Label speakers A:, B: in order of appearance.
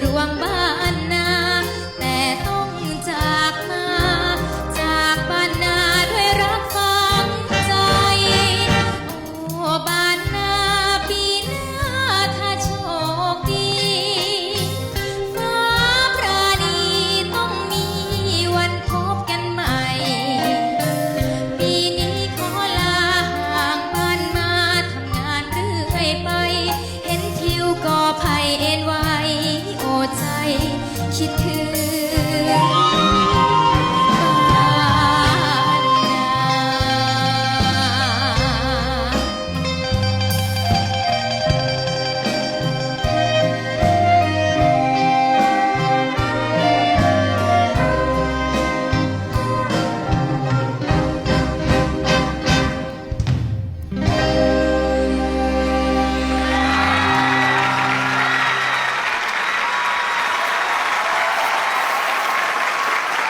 A: รวงบ้านนา แต่ต้องจากมา จากบ้านนาด้วยรักฝังใจ โอ้บ้านนาปีหน้าถ้าโชคดี ฟ้าพระนีต้องมีวันพบกันใหม่ ปีนี้ขอลาห่างบ้านมาทำงานเรื่อยไป เห็นทิวก็ภัยเอ็นว่า คิดถึง